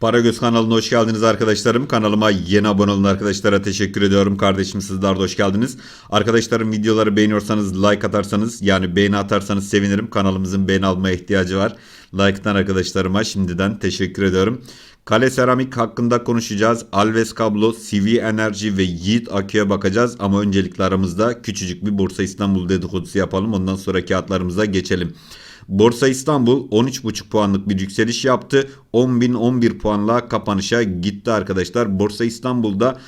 Paragöz kanalına hoş geldiniz arkadaşlarım. Kanalıma yeni abone olan arkadaşlara teşekkür ediyorum. Kardeşim sizler de hoş geldiniz. Arkadaşlarım videoları beğeniyorsanız like atarsanız yani beğeni atarsanız sevinirim. Kanalımızın beğeni almaya ihtiyacı var. Like'tan arkadaşlarıma şimdiden teşekkür ediyorum. Kale Seramik hakkında konuşacağız. Alves Kablo, CV Enerji ve Yiğit Akü'ye bakacağız. Ama öncelikle aramızda küçücük bir Borsa İstanbul dedikodusu yapalım. Ondan sonra kağıtlarımıza geçelim. Borsa İstanbul 13,5 puanlık bir yükseliş yaptı. 10.011 puanla kapanışa gitti arkadaşlar. Borsa İstanbul'da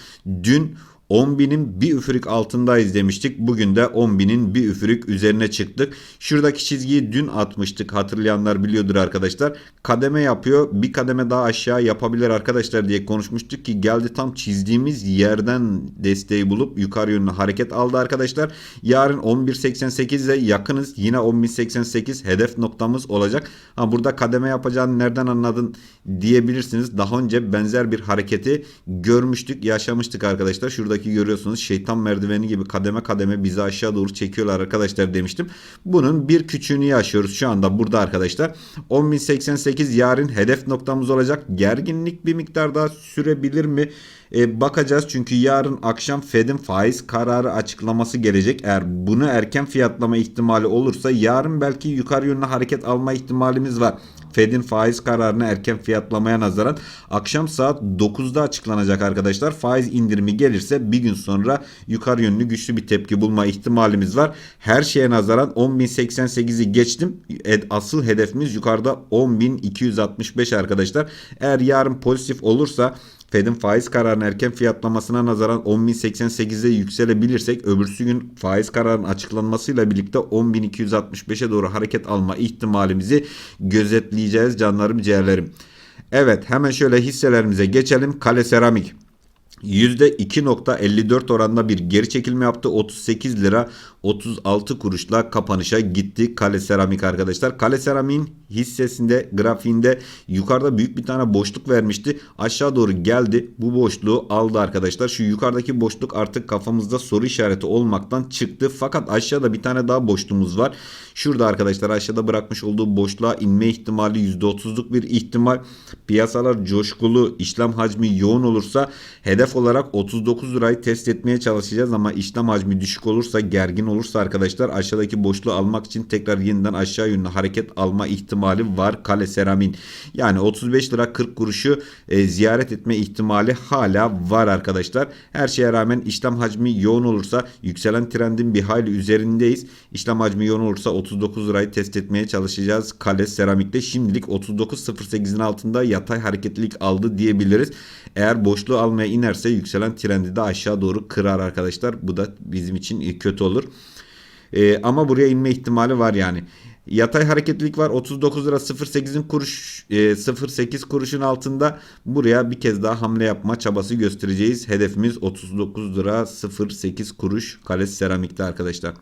dün 10.000'in bir üfürük altındayız demiştik. Bugün de 10.000'in bir üfürük üzerine çıktık. Şuradaki çizgiyi dün atmıştık. Hatırlayanlar biliyordur arkadaşlar. Kademe yapıyor. Bir kademe daha aşağı yapabilir arkadaşlar diye konuşmuştuk ki geldi tam çizdiğimiz yerden desteği bulup yukarı yönlü hareket aldı arkadaşlar. Yarın 11.88'e yakınız. Yine 10.088 hedef noktamız olacak. Ha burada kademe yapacağını nereden anladın diyebilirsiniz. Daha önce benzer bir hareketi görmüştük, yaşamıştık arkadaşlar. Şuradaki görüyorsunuz şeytan merdiveni gibi kademe kademe bizi aşağı doğru çekiyorlar arkadaşlar demiştim. Bunun bir küçüğünü yaşıyoruz şu anda burada arkadaşlar. 10.088 yarın hedef noktamız olacak. Gerginlik bir miktar daha sürebilir mi? E, bakacağız çünkü yarın akşam Fed'in faiz kararı açıklaması gelecek. Eğer bunu erken fiyatlama ihtimali olursa yarın belki yukarı yönlü hareket alma ihtimalimiz var. Fed'in faiz kararını erken fiyatlamaya nazaran akşam saat 9'da açıklanacak arkadaşlar. Faiz indirimi gelirse bir gün sonra yukarı yönlü güçlü bir tepki bulma ihtimalimiz var. Her şeye nazaran 10.088'i geçtim. Ed- Asıl hedefimiz yukarıda 10.265 arkadaşlar. Eğer yarın pozitif olursa Fed'in faiz kararının erken fiyatlamasına nazaran 10.088'e yükselebilirsek öbürsü gün faiz kararının açıklanmasıyla birlikte 10.265'e doğru hareket alma ihtimalimizi gözetleyeceğiz canlarım ciğerlerim. Evet hemen şöyle hisselerimize geçelim. Kale Seramik %2.54 oranında bir geri çekilme yaptı. 38 lira 36 kuruşla kapanışa gitti Kale Seramik arkadaşlar. Kale Seramik'in hissesinde grafiğinde yukarıda büyük bir tane boşluk vermişti. Aşağı doğru geldi. Bu boşluğu aldı arkadaşlar. Şu yukarıdaki boşluk artık kafamızda soru işareti olmaktan çıktı. Fakat aşağıda bir tane daha boşluğumuz var. Şurada arkadaşlar aşağıda bırakmış olduğu boşluğa inme ihtimali %30'luk bir ihtimal. Piyasalar coşkulu, işlem hacmi yoğun olursa hedef olarak 39 lirayı test etmeye çalışacağız ama işlem hacmi düşük olursa, gergin olursa arkadaşlar aşağıdaki boşluğu almak için tekrar yeniden aşağı yönlü hareket alma ihtimali var Kale Seramin. Yani 35 lira 40 kuruşu e, ziyaret etme ihtimali hala var arkadaşlar. Her şeye rağmen işlem hacmi yoğun olursa yükselen trendin bir hayli üzerindeyiz. İşlem hacmi yoğun olursa 39 lirayı test etmeye çalışacağız. Kale Seramik'te şimdilik 39.08'in altında yatay hareketlilik aldı diyebiliriz. Eğer boşluğu almaya inerse yükselen trendi de aşağı doğru kırar arkadaşlar. Bu da bizim için kötü olur. Ee, ama buraya inme ihtimali var yani. Yatay hareketlilik var. 39 lira 08'in kuruş e, 08 kuruşun altında buraya bir kez daha hamle yapma çabası göstereceğiz. Hedefimiz 39 lira 08 kuruş Kales Seramik'te arkadaşlar.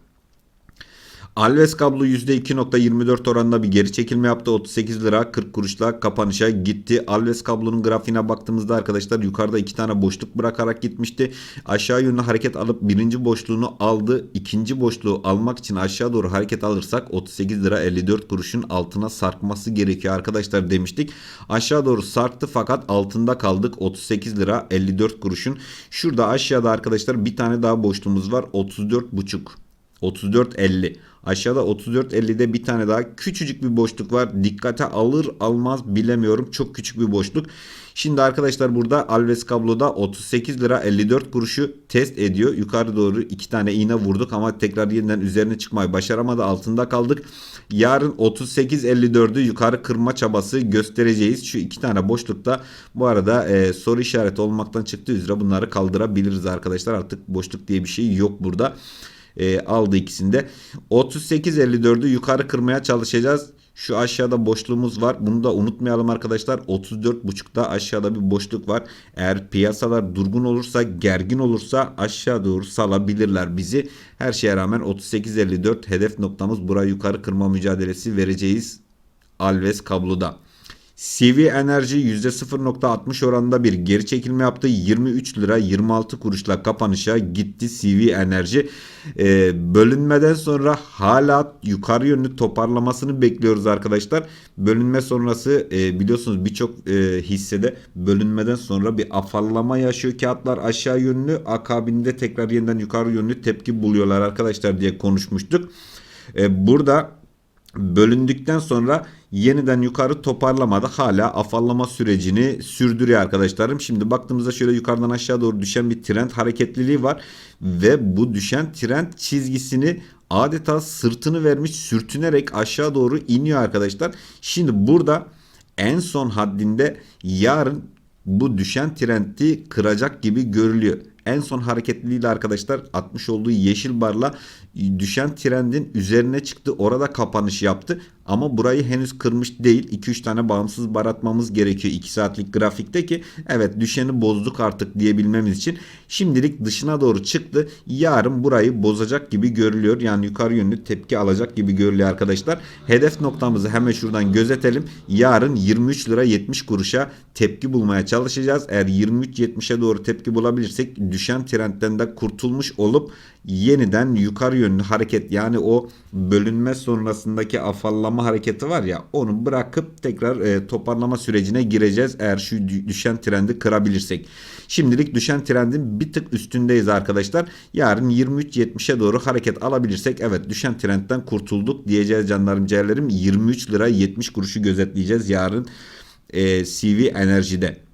Alves kablo %2.24 oranında bir geri çekilme yaptı. 38 lira 40 kuruşla kapanışa gitti. Alves kablonun grafiğine baktığımızda arkadaşlar yukarıda iki tane boşluk bırakarak gitmişti. Aşağı yönlü hareket alıp birinci boşluğunu aldı. İkinci boşluğu almak için aşağı doğru hareket alırsak 38 lira 54 kuruşun altına sarkması gerekiyor arkadaşlar demiştik. Aşağı doğru sarktı fakat altında kaldık 38 lira 54 kuruşun. Şurada aşağıda arkadaşlar bir tane daha boşluğumuz var 34,5 34.50. Aşağıda 34.50'de bir tane daha küçücük bir boşluk var. Dikkate alır almaz bilemiyorum. Çok küçük bir boşluk. Şimdi arkadaşlar burada Alves kabloda 38 lira 54 kuruşu test ediyor. Yukarı doğru iki tane iğne vurduk ama tekrar yeniden üzerine çıkmayı başaramadı. Altında kaldık. Yarın 38.54'ü yukarı kırma çabası göstereceğiz. Şu iki tane boşlukta bu arada e, soru işareti olmaktan çıktığı üzere bunları kaldırabiliriz arkadaşlar. Artık boşluk diye bir şey yok burada e, aldı ikisinde. 38.54'ü yukarı kırmaya çalışacağız. Şu aşağıda boşluğumuz var. Bunu da unutmayalım arkadaşlar. 34.5'da aşağıda bir boşluk var. Eğer piyasalar durgun olursa, gergin olursa aşağı doğru salabilirler bizi. Her şeye rağmen 38.54 hedef noktamız. Burayı yukarı kırma mücadelesi vereceğiz. Alves kabloda. CV Enerji %0.60 oranında bir geri çekilme yaptı. 23 lira 26 kuruşla kapanışa gitti CV Enerji. Ee, bölünmeden sonra hala yukarı yönlü toparlamasını bekliyoruz arkadaşlar. Bölünme sonrası e, biliyorsunuz birçok e, hissede bölünmeden sonra bir afallama yaşıyor kağıtlar aşağı yönlü. Akabinde tekrar yeniden yukarı yönlü tepki buluyorlar arkadaşlar diye konuşmuştuk. E, burada bölündükten sonra yeniden yukarı toparlamada hala afallama sürecini sürdürüyor arkadaşlarım. Şimdi baktığımızda şöyle yukarıdan aşağı doğru düşen bir trend hareketliliği var ve bu düşen trend çizgisini adeta sırtını vermiş sürtünerek aşağı doğru iniyor arkadaşlar. Şimdi burada en son haddinde yarın bu düşen trendi kıracak gibi görülüyor. En son hareketliliğiyle arkadaşlar atmış olduğu yeşil barla düşen trendin üzerine çıktı. Orada kapanış yaptı. Ama burayı henüz kırmış değil. 2-3 tane bağımsız bar atmamız gerekiyor 2 saatlik grafikte ki evet düşeni bozduk artık diyebilmemiz için. Şimdilik dışına doğru çıktı. Yarın burayı bozacak gibi görülüyor. Yani yukarı yönlü tepki alacak gibi görülüyor arkadaşlar. Hedef noktamızı hemen şuradan gözetelim. Yarın 23 lira 70 kuruşa tepki bulmaya çalışacağız. Eğer 23.70'e doğru tepki bulabilirsek düşen trendten de kurtulmuş olup yeniden yukarı yönlü hareket yani o bölünme sonrasındaki afallama hareketi var ya onu bırakıp tekrar e, toparlama sürecine gireceğiz eğer şu dü- düşen trendi kırabilirsek. Şimdilik düşen trendin bir tık üstündeyiz arkadaşlar. Yarın 23.70'e doğru hareket alabilirsek evet düşen trendten kurtulduk diyeceğiz canlarım ciğerlerim. 23 lira 70 kuruşu gözetleyeceğiz yarın e, CV Enerji'de.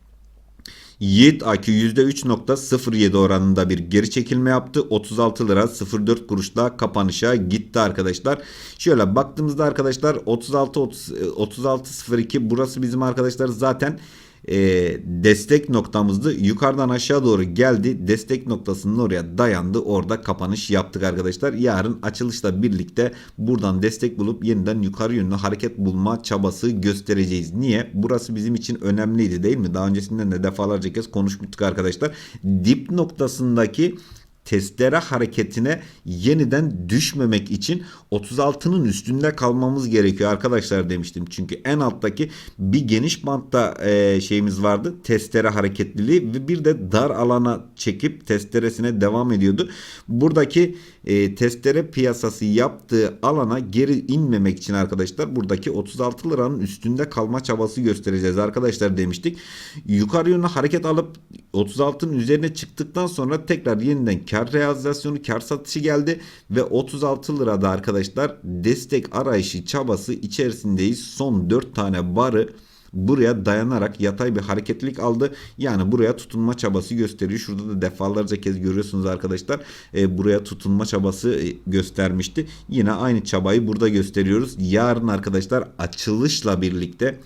Yiğit Akü %3.07 oranında bir geri çekilme yaptı. 36 lira 04 kuruşla kapanışa gitti arkadaşlar. Şöyle baktığımızda arkadaşlar 36 30, 36.02 burası bizim arkadaşlar zaten e, destek noktamızdı. Yukarıdan aşağı doğru geldi. Destek noktasının oraya dayandı. Orada kapanış yaptık arkadaşlar. Yarın açılışla birlikte buradan destek bulup yeniden yukarı yönlü hareket bulma çabası göstereceğiz. Niye? Burası bizim için önemliydi değil mi? Daha öncesinde de defalarca kez konuşmuştuk arkadaşlar. Dip noktasındaki testere hareketine yeniden düşmemek için 36'nın üstünde kalmamız gerekiyor arkadaşlar demiştim. Çünkü en alttaki bir geniş bantta e, şeyimiz vardı. Testere hareketliliği ve bir de dar alana çekip testeresine devam ediyordu. Buradaki e, testere piyasası yaptığı alana geri inmemek için arkadaşlar buradaki 36 liranın üstünde kalma çabası göstereceğiz arkadaşlar demiştik. Yukarı yönlü hareket alıp 36'nın üzerine çıktıktan sonra tekrar yeniden kar realizasyonu kar satışı geldi ve 36 lirada arkadaşlar destek arayışı çabası içerisindeyiz. Son 4 tane barı buraya dayanarak yatay bir hareketlilik aldı. Yani buraya tutunma çabası gösteriyor. Şurada da defalarca kez görüyorsunuz arkadaşlar. E, buraya tutunma çabası e, göstermişti. Yine aynı çabayı burada gösteriyoruz. Yarın arkadaşlar açılışla birlikte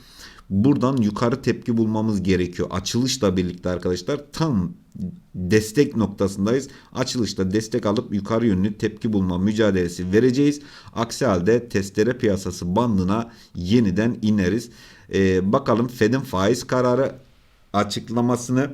buradan yukarı tepki bulmamız gerekiyor. Açılışla birlikte arkadaşlar tam destek noktasındayız. Açılışta destek alıp yukarı yönlü tepki bulma mücadelesi vereceğiz. Aksi halde testere piyasası bandına yeniden ineriz. Ee, bakalım Fed'in faiz kararı açıklamasını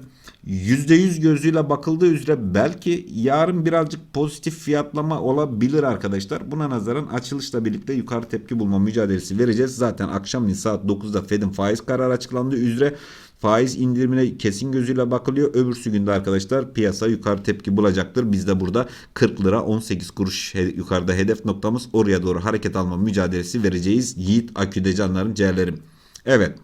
%100 gözüyle bakıldığı üzere belki yarın birazcık pozitif fiyatlama olabilir arkadaşlar. Buna nazaran açılışla birlikte yukarı tepki bulma mücadelesi vereceğiz. Zaten akşamleyin saat 9'da Fed'in faiz kararı açıklandığı üzere faiz indirimine kesin gözüyle bakılıyor. Öbürsü günde arkadaşlar piyasa yukarı tepki bulacaktır. Biz de burada 40 lira 18 kuruş yukarıda hedef noktamız oraya doğru hareket alma mücadelesi vereceğiz. Yiğit Aküde canlarım ciğerlerim. Evet.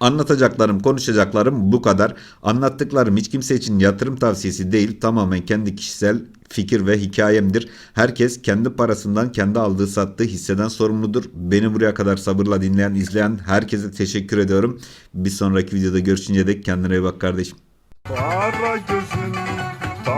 Anlatacaklarım, konuşacaklarım bu kadar. Anlattıklarım hiç kimse için yatırım tavsiyesi değil. Tamamen kendi kişisel fikir ve hikayemdir. Herkes kendi parasından kendi aldığı sattığı hisseden sorumludur. Beni buraya kadar sabırla dinleyen, izleyen herkese teşekkür ediyorum. Bir sonraki videoda görüşünce dek kendine iyi bak kardeşim. Para gözün